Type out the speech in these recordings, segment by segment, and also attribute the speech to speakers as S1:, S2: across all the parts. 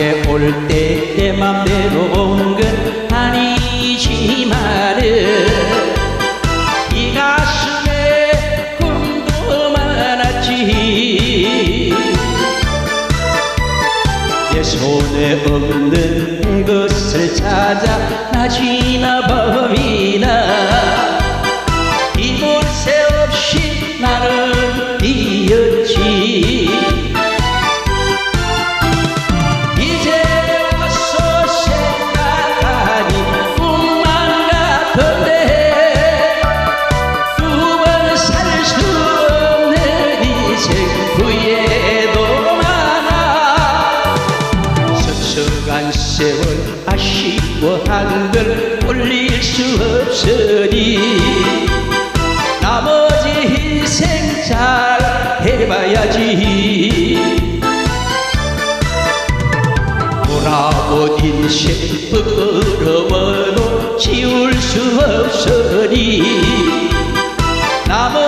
S1: 올 때 내 맘대로 온 건 아니지만은 이 가슴에 꿈도 많았지. 내 손에 없는 것을 찾아 밤이나 이볼 새 없이 나는 뛰 아쉬워한 걸 돌릴 수 없으니 나머지 인생 잘 해봐야지. 돌아온 인생 부끄러워도 지울 수 없으니 나머지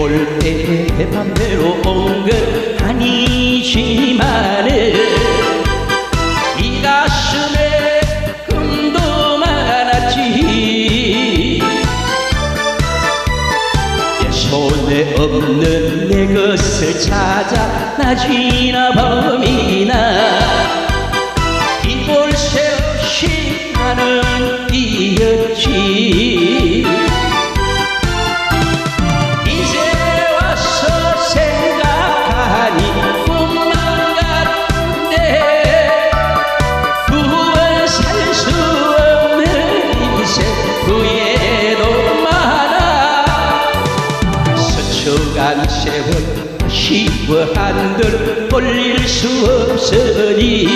S1: 올때내 맘대로 온 건 아니지만은 이 가슴에 꿈도 많았지. 내 손에 없는 내 것을 찾아 낮이나 밤이 스쳐간 세월 아쉬워한들 돌릴 수 없으니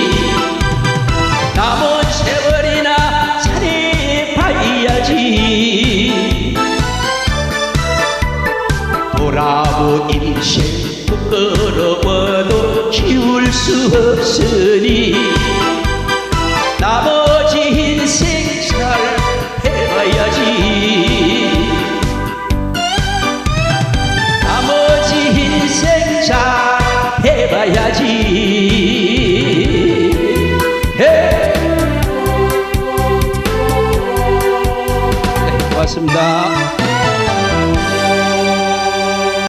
S1: 남은 세월이나 살해봐야지. 돌아온 인생 부끄러워도 지울 수 없으니 해봐야지 해. 네, 고맙습니다.